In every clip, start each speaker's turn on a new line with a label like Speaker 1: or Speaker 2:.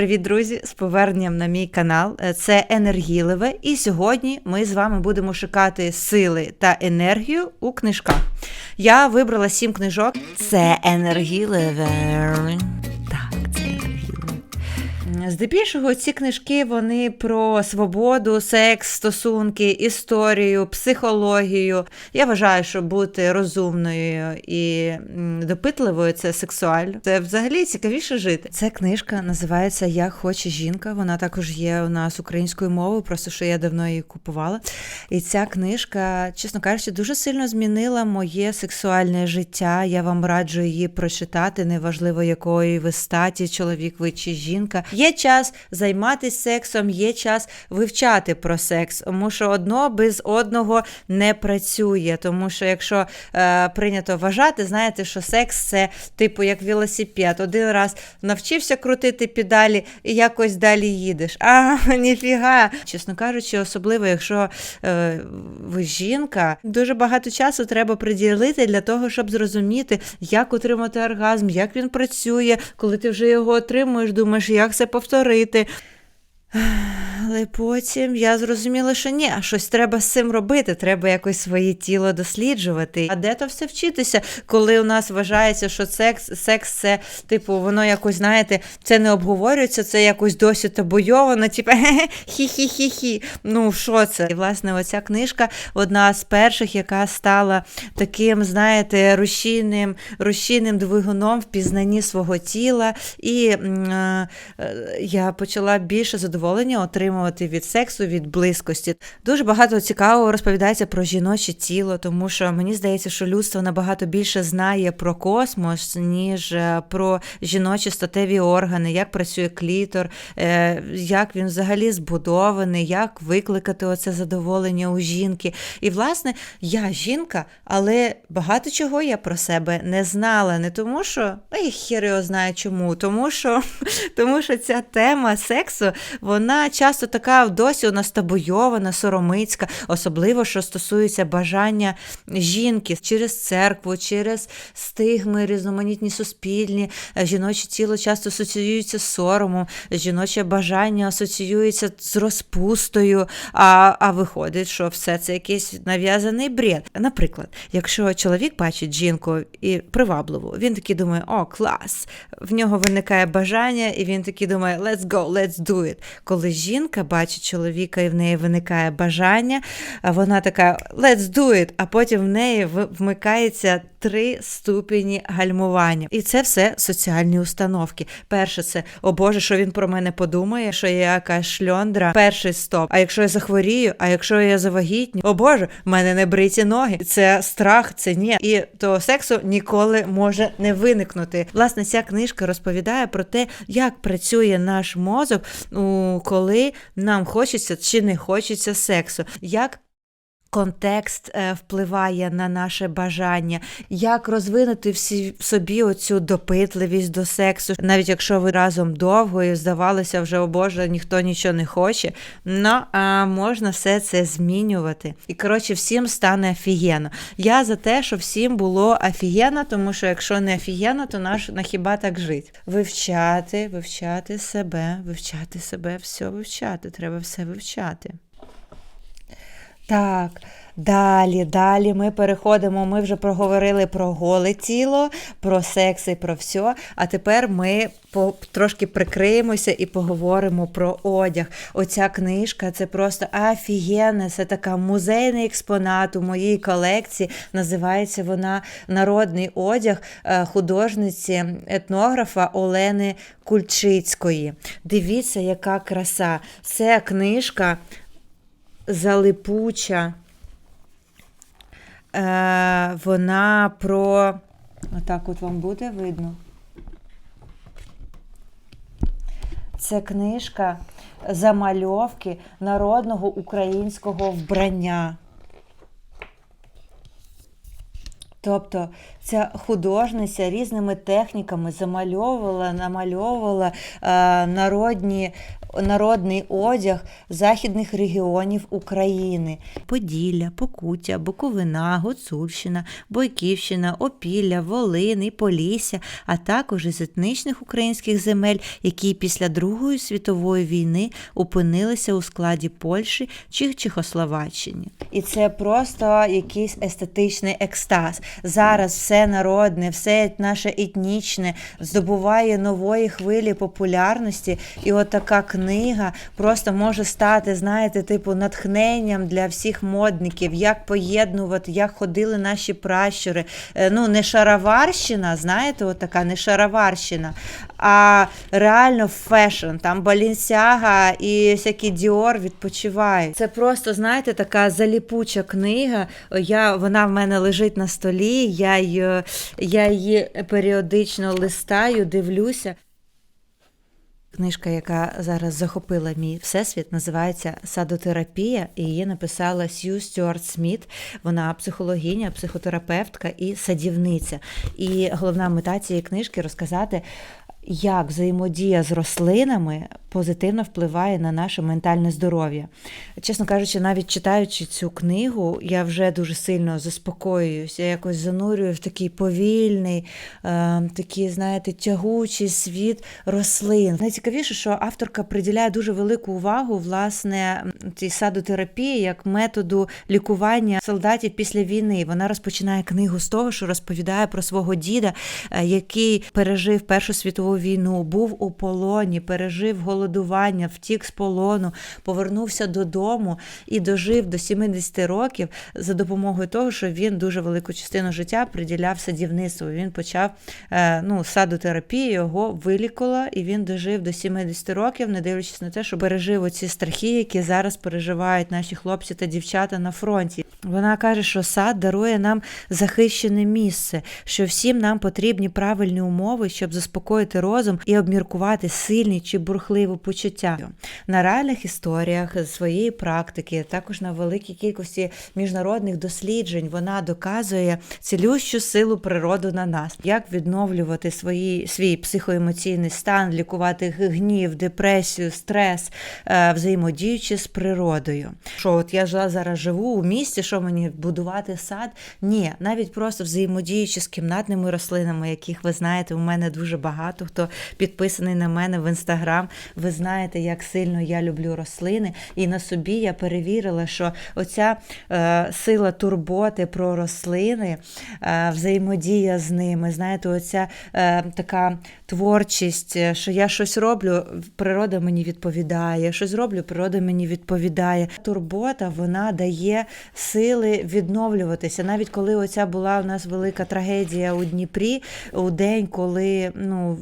Speaker 1: Привіт, друзі! З поверненням на мій канал. Е, Це енергійливе, і сьогодні ми з вами будемо шукати сили та енергію у книжках. Я вибрала сім книжок. Це енергійливе. Здебільшого ці книжки вони про свободу, секс, стосунки, історію, психологію. Я вважаю, що бути розумною і допитливою це сексуально. Це взагалі цікавіше жити. Ця книжка називається Як хоче жінка. Вона також є у нас українською мовою, просто що я давно її купувала. І ця книжка, чесно кажучи, дуже сильно змінила моє сексуальне життя. Я вам раджу її прочитати, неважливо якої ви статі, чоловік ви чи жінка. Є час займатися сексом, є час вивчати про секс, тому що одно без одного не працює. Тому що якщо е, прийнято вважати, знаєте, що секс це типу як велосипед. Один раз навчився крутити педалі і якось далі їдеш. А, ніфіга. Чесно кажучи, особливо, якщо е, ви жінка, дуже багато часу треба приділити для того, щоб зрозуміти, як отримати оргазм, як він працює, коли ти вже його отримуєш, думаєш, як це повторити. Але потім я зрозуміла, що ні, щось треба з цим робити, треба якось своє тіло досліджувати. А де то все вчитися, коли у нас вважається, що секс, секс це, типу, воно якось, знаєте, це не обговорюється, це якось досі табуйовано, типу, хі-хі-хі-хі. Ну, що це? І, власне, оця книжка одна з перших, яка стала таким, знаєте, рушійним, рушійним двигуном в пізнанні свого тіла. І е, е, я почала більше задоволення отримувати від сексу, від близькості. Дуже багато цікавого розповідається про жіноче тіло, тому що мені здається, що людство набагато більше знає про космос, ніж е, про жіночі статеві органи, як працює клітор, е, як він взагалі збудований, як викликати оце задоволення у жінки. І, власне, я жінка, але багато чого я про себе не знала. Не тому, що я хер його знає чому, тому що, тому що ця тема сексу, вона часто така досі у нас табуйована, соромицька, особливо що стосується бажання жінки через церкву, через стигми, різноманітні суспільні. Е, Жіноче тіло часто асоціюється з соромом, жіноче бажання асоціюється з розпустою. А, а виходить, що все це якийсь нав'язаний бред. Наприклад, якщо чоловік бачить жінку і привабливу, він такий думає, о, клас! В нього виникає бажання, і він такий думає, let's go, let's do it. Коли жінка бачить чоловіка і в неї виникає бажання, вона така let's do it, а потім в неї вмикається три ступені гальмування. І це все соціальні установки. Перше, це о Боже, що він про мене подумає, що я якась шльондра. Перший стоп. А якщо я захворію, а якщо я завагітню, о Боже, в мене не бриті ноги. Це страх, це ні. І того сексу ніколи може не виникнути. Власне, ця книжка розповідає про те, як працює наш мозок, коли нам хочеться чи не хочеться сексу. Як Контекст е, впливає на наше бажання, як розвинути всі в собі оцю допитливість до сексу, навіть якщо ви разом довго і здавалося вже, о Боже, ніхто нічого не хоче. Ну а можна все це змінювати. І коротше, всім стане офігенно. Я за те, що всім було офігенно, тому що якщо не офігенно, то наш на хіба так жить? Вивчати, вивчати себе, вивчати себе, все вивчати. Треба все вивчати. Так, далі, далі ми переходимо. Ми вже проговорили про голе тіло, про секс і про все. А тепер ми по, трошки прикриємося і поговоримо про одяг. Оця книжка це просто офігенна, це така музейний експонат у моїй колекції. Називається вона Народний одяг е, художниці етнографа Олени Кульчицької. Дивіться, яка краса. Це книжка залипуча. Е, вона про. Отак от вам буде видно. Це книжка замальовки народного українського вбрання. Тобто ця художниця різними техніками замальовувала, намальовувала е, народні, народний одяг західних регіонів України: Поділля, Покуття, Буковина, Гуцульщина, Бойківщина, Опілля, Волин і Полісся, а також із етнічних українських земель, які після Другої світової війни опинилися у складі Польщі чи Чехословаччини. І це просто якийсь естетичний екстаз. Зараз все народне, все наше етнічне здобуває нової хвилі популярності, і от книга просто може стати, знаєте, типу натхненням для всіх модників, як поєднувати, як ходили наші пращури. Е, Ну, не шароварщина, знаєте, от не шароварщина, а реально фешн. Там Балінсяга і всякі Діор відпочивають. Це просто, знаєте, така заліпуча книга. Я, вона в мене лежить на столі, я її, я її періодично листаю, дивлюся. Книжка, яка зараз захопила мій всесвіт, називається Садотерапія, і її написала Сью Стюарт Сміт. Вона психологиня, психотерапевтка і садівниця. І головна мета цієї книжки розказати. Як взаємодія з рослинами позитивно впливає на наше ментальне здоров'я. Чесно кажучи, навіть читаючи цю книгу, я вже дуже сильно заспокоююся, якось занурюю в такий повільний, е, такий, знаєте, тягучий світ рослин. Найцікавіше, що авторка приділяє дуже велику увагу власне цій садотерапії як методу лікування солдатів після війни. Вона розпочинає книгу з того, що розповідає про свого діда, е, який пережив Першу світову війну, був у полоні, пережив голодування, втік з полону, повернувся додому і дожив до 70 років за допомогою того, що він дуже велику частину життя приділяв садівництву. Він почав е, ну, садотерапію, його вилікувала, і він дожив до 70 років, не дивлячись на те, що пережив оці страхи, які зараз переживають наші хлопці та дівчата на фронті. Вона каже, що сад дарує нам захищене місце, що всім нам потрібні правильні умови, щоб заспокоїти розум і обміркувати сильні чи бурхливі почуття. На реальних історіях своєї практики, також на великій кількості міжнародних досліджень, вона доказує цілющу силу природи на нас, як відновлювати свої, свій психоемоційний стан, лікувати гнів, депресію, стрес, е, взаємодіючи з природою. Що от я зараз живу у місті, що мені будувати сад? Ні, навіть просто взаємодіючи з кімнатними рослинами, яких ви знаєте, у мене дуже багато. Хто підписаний на мене в інстаграм, ви знаєте, як сильно я люблю рослини. І на собі я перевірила, що оця е, сила турботи про рослини, е, взаємодія з ними, знаєте, оця е, така творчість, е, що я щось роблю, природа мені відповідає, щось роблю, природа мені відповідає. Турбота вона дає сили відновлюватися. Навіть коли оця була у нас велика трагедія у Дніпрі, у день, коли ну,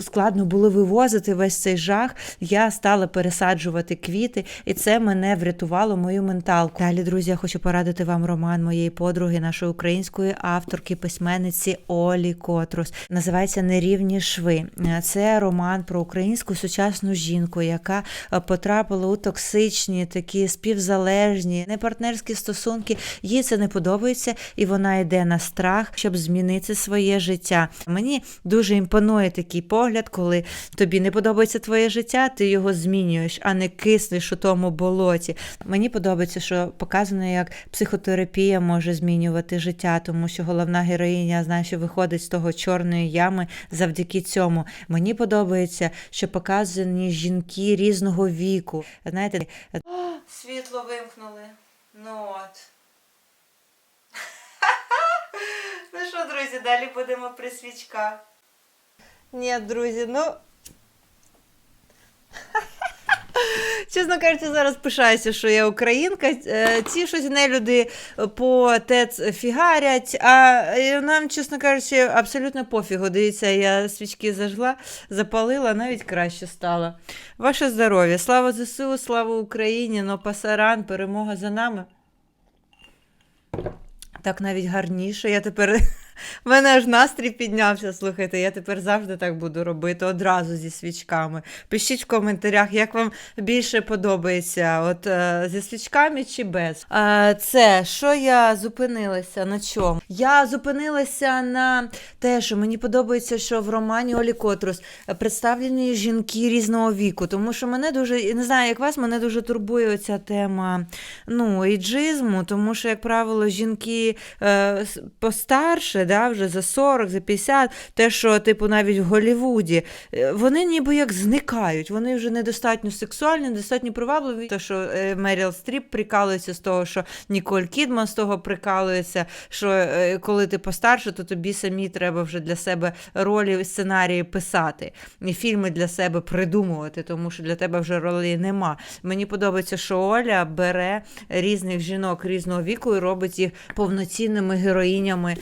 Speaker 1: складно було вивозити весь цей жах, я стала пересаджувати квіти, і це мене врятувало мою менталку. Далі, друзі, я хочу порадити вам роман моєї подруги, нашої української авторки, письменниці Олі Котрус. Називається Нерівні шви. Це роман про українську сучасну жінку, яка е, потрапила у токсичні, такі співзалежні, непартнерські стосунки. Їй це не подобається, і вона йде на страх, щоб змінити своє життя. Мені дуже імпонує такий погляд, коли тобі не подобається твоє життя, ти його змінюєш, а не киснеш у тому болоті. Мені подобається, що показано, як психотерапія може змінювати життя, тому що головна героїня знає, що виходить з того чорної ями завдяки цьому. Мені подобається, що показані жінки різного віку. Знаєте, світло вимкнули. Ну от. Ну що, друзі, далі будемо при свічках. Ні, друзі, ну. Чесно кажучи, зараз пишаюся, що я українка. Е, Ці щось не люди по ТЕЦ фігарять, а е, нам, чесно кажучи, абсолютно пофігу. Дивіться, я свічки зажгла, запалила, навіть краще стало. Ваше здоров'я! Слава ЗСУ, слава Україні! Но пасаран, перемога за нами. Так навіть гарніше. Я тепер В мене аж настрій піднявся. Слухайте, я тепер завжди так буду робити одразу зі свічками. Пишіть в коментарях, як вам більше подобається, от е, зі свічками чи без. Е, це що я зупинилася на чому? Я зупинилася на те, що мені подобається, що в романі Олі Котрус представлені жінки різного віку, тому що мене дуже не знаю, як вас мене дуже турбує оця тема ну, іджизму, тому що, як правило, жінки е, постарше, да, вже за 40, за 50, те, що, типу, навіть в Голлівуді, е, вони ніби як зникають, вони вже недостатньо сексуальні, недостатньо привабливі. Те, що е, Меріл Стріп прикалується з того, що Ніколь Кідман з того прикалується, що е, коли ти постарше, то тобі самі треба вже для себе ролі сценарії писати, і фільми для себе придумувати, тому що для тебе вже ролі нема. Мені подобається, що Оля бере різних жінок різного віку і робить їх повноцінними героїнями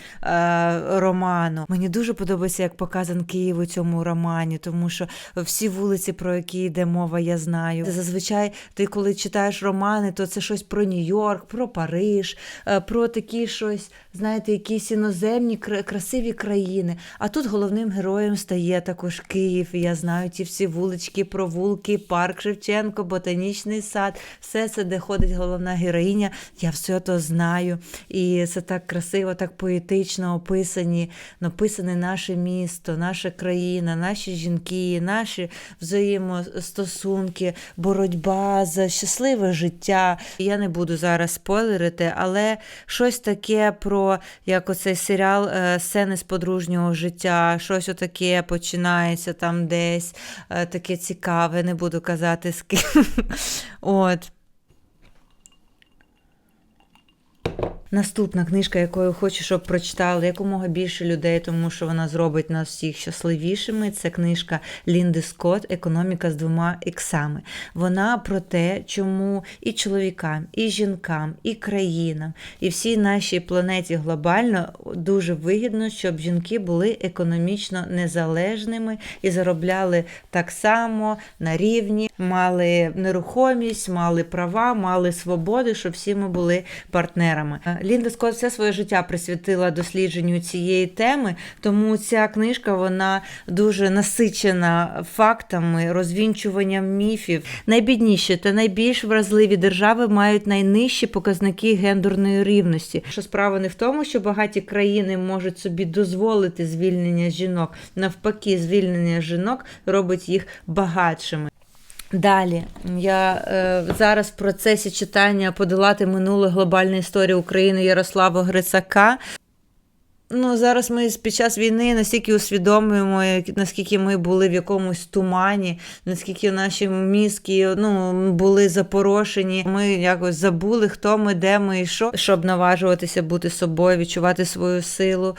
Speaker 1: роману. Мені дуже подобається, як показан Київ у цьому романі, тому що всі вулиці, про які йде мова, я знаю. Зазвичай ти, коли читаєш романи, то це щось про Нью-Йорк, про Париж, е, про такі щось, знаєте, якісь іноземні красиві країни. А тут головним героєм стає також Київ. Я знаю ті всі вулички, провулки, парк Шевченко, ботанічний сад, все це, де ходить головна героїня. Я все то знаю. І це так красиво, так поетично описані, написане наше місто, наша країна, наші жінки, наші взаємостосунки, боротьба за щасливе життя. Я не буду зараз спойлерити, але щось таке про як оцей серіал е, Сцени з подружнього життя, щось отаке починається там десь, е, таке цікаве, не буду казати з ким. От. Наступна книжка, яку я хочу, щоб прочитали якомога більше людей, тому що вона зробить нас всіх щасливішими. Це книжка Лінди Скотт Економіка з двома іксами. Вона про те, чому і чоловікам, і жінкам, і країнам, і всій нашій планеті глобально дуже вигідно, щоб жінки були економічно незалежними і заробляли так само на рівні, мали нерухомість, мали права, мали свободи, щоб всі ми були партнерами. Лінда Скотт все своє життя присвятила дослідженню цієї теми, тому ця книжка вона дуже насичена фактами, розвінчуванням міфів. Найбідніші та найбільш вразливі держави мають найнижчі показники гендерної рівності. Що справа не в тому, що багаті країни можуть собі дозволити звільнення жінок. Навпаки, звільнення жінок робить їх багатшими. Далі я е, зараз в процесі читання подолати минуле глобальна історія України Ярослава Грицака. Ну, зараз ми під час війни настільки усвідомлюємо, наскільки ми були в якомусь тумані, наскільки наші мізки ну, були запорошені. Ми якось забули, хто ми, де ми і що, щоб наважуватися бути собою, відчувати свою силу.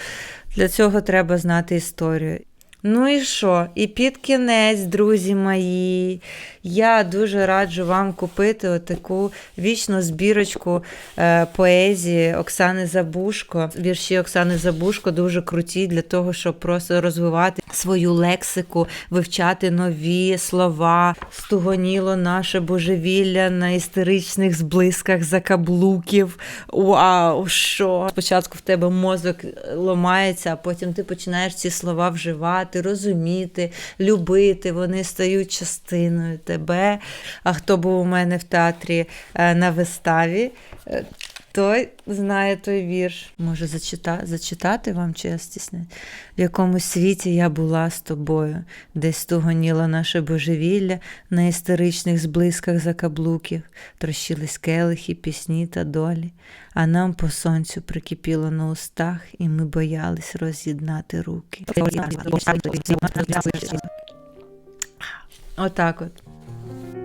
Speaker 1: Для цього треба знати історію. Ну і що? І під кінець, друзі мої, я дуже раджу вам купити отаку вічну збірочку е, поезії Оксани Забушко. Вірші Оксани Забушко дуже круті для того, щоб просто розвивати свою лексику, вивчати нові слова. Стугоніло наше божевілля на істеричних зблисках закаблуків. Вау, що? Спочатку в тебе мозок ломається, а потім ти починаєш ці слова вживати, розуміти, любити. Вони стають частиною тебе. А хто був у мене в театрі е, на виставі, е, той знає той вірш. Може зачита... зачитати вам стісняюсь? В якомусь світі я була з тобою, десь стугоніло наше божевілля на істеричних зблисках закаблуків, трощились келихи, пісні та долі, а нам по сонцю прикипіло на устах, і ми боялись роз'єднати руки. Отак от.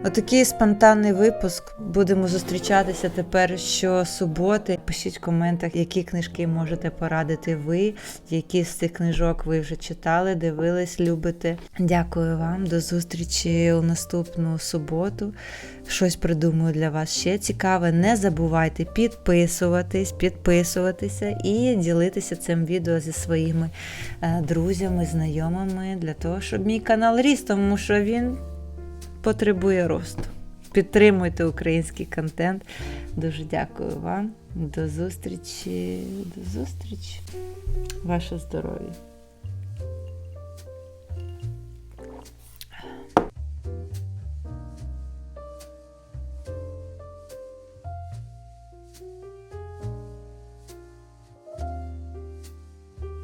Speaker 1: Отакий спонтанний випуск. Будемо зустрічатися тепер щосуботи. Пишіть в коментах, які книжки можете порадити ви, які з цих книжок ви вже читали, дивились, любите. Дякую вам, до зустрічі у наступну суботу. Щось придумаю для вас ще цікаве. Не забувайте підписуватись, підписуватися і ділитися цим відео зі своїми е, друзями, знайомими для того, щоб мій канал ріс, тому що він потребує росту. підтримуйте український контент. Дуже дякую вам. До зустрічі. До зустрічі. Ваше здоров'я.